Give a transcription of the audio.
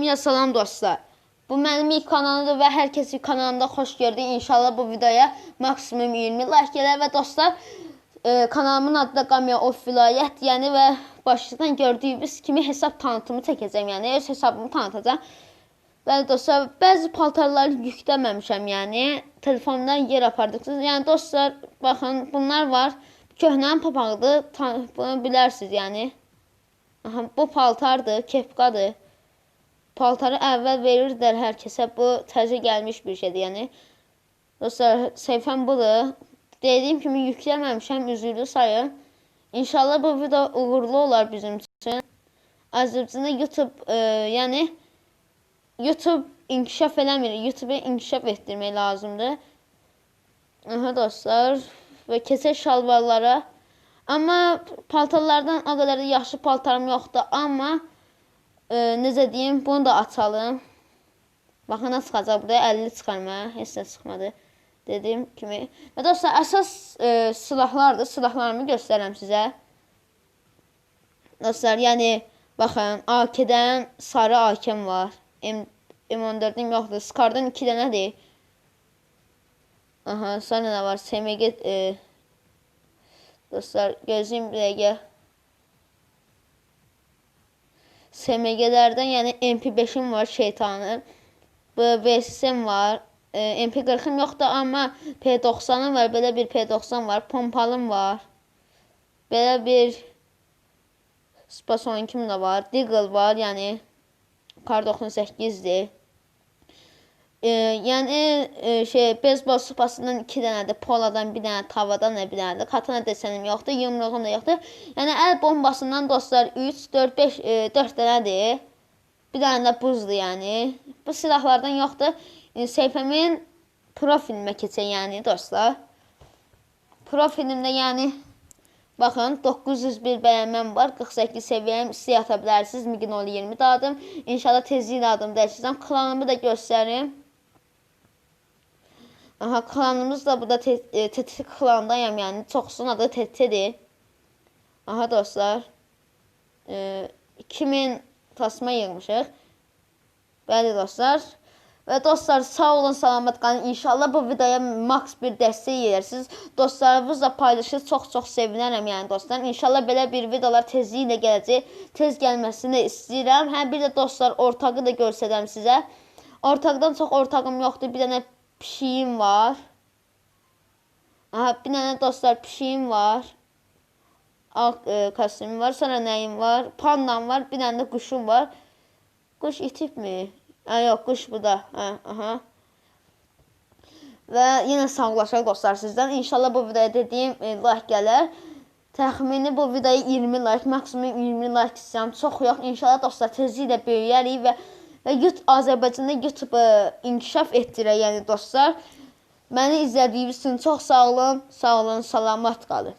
Hamıya salam dostlar. Bu mənim ilk kanalımdır və hər kəsi kanalımda xoş gördük. İnşallah bu videoya maksimum 20 like gələr və dostlar e, kanalımın adı da Qamiya Of Vilayət, yəni və başlıqdan gördüyünüz kimi hesab tanıtımı çəkəcəm, yəni öz hesabımı tanıtacağam. Bəli dostlar, bəzi paltarları yükləməmişəm, yəni telefondan yer apardıqsınız. Yəni dostlar, baxın, bunlar var. Köhnənin papağıdır, bunu bilərsiniz, yəni. Aha, bu paltardır, kepkadır. Paltarı əvvəl verirdilər hər kəsə. Bu təzə gəlmiş bir şeydir, yəni. Dostlar, səhifəm budur. Dediyim kimi yükləməmişəm, üzrlü sayın. İnşallah bu video uğurlu olar bizim üçün. Azərbaycanda YouTube, e, yəni YouTube inkişaf eləmir. YouTube-u inkişaf etdirmək lazımdır. Aha dostlar, və keçək şalvarlara. Amma paltarlardan o qədər də yaxşı paltarım yoxdur, amma e, necə deyim, bunu da açalım. Baxın nə çıxacaq burada 50 çıxarma, heç nə çıxmadı. Dediyim kimi. Və dostlar, əsas e, silahlardır. Silahlarımı göstərəm sizə. Dostlar, yəni baxın, AK-dən sarı AK-m var. M M14-üm yoxdur. Scardan 2 dənədir. Aha, sonra nə var? SMG e, dostlar, gözləyim bir dəqiqə. SMG-lərdən, yəni MP5-im var şeytanın. Bu VSS-im var. E, MP40-ım yoxdur, amma P90-ım var. Belə bir P90 var. Pompalım var. Belə bir Spas 12-im də var. Deagle var, yəni Kar 98-dir. E, yəni e, şey bezbol sopasından 2 dənədir, poladan bir dənə, tavadan da bir dənədir. Katana desənim yoxdur, yumruğum da yoxdur. Yəni əl bombasından dostlar 3, 4, 5, e, 4 dənədir. Bir dənə də buzdur, yəni. Bu silahlardan yoxdur. E, səhifəmin profilimə keçək, yəni dostlar. Profilimdə yəni Baxın, 901 bəyənməm var, 48 səviyyəm istəyə ata bilərsiniz. Mignol 20 dadım. İnşallah tezliklə adım dəyişəcəm. Klanımı da göstərim. Aha, klanımız da burada TT klandayam, yəni çoxsunun adı TT-dir. Aha dostlar. E, 2000 tasma yığmışıq. Bəli dostlar. Və dostlar, sağ olun, salamat qalın. İnşallah bu videoya maks bir dəstək edirsiniz. Dostlarınızla paylaşır, çox-çox sevinərəm, yəni dostlar. İnşallah belə bir videolar tezliklə gələcək. Tez gəlməsini istəyirəm. Hə bir də dostlar, ortağı da göstərəm sizə. Ortaqdan çox ortağım yoxdur. Bir dənə pişiyim var. Aha, bir dənə dostlar pişiyim var. Ağ e, kostyumum var. Sonra nəyim var? Pandam var. Bir dənə də quşum var. Quş itibmi? Ha, yox, quş bu da. Hə, aha. Və yenə sağlaşaq dostlar sizdən. İnşallah bu videoya dediyim e, like gələr. Təxmini bu videoya 20 like, maksimum 20 like istəyirəm. Çox yox. İnşallah dostlar tezliklə böyüyərik və və YouTube Azərbaycanda YouTube inkişaf etdirək, yəni dostlar. Məni izlədiyiniz üçün çox sağ olun. Sağ olun, salamat qalın.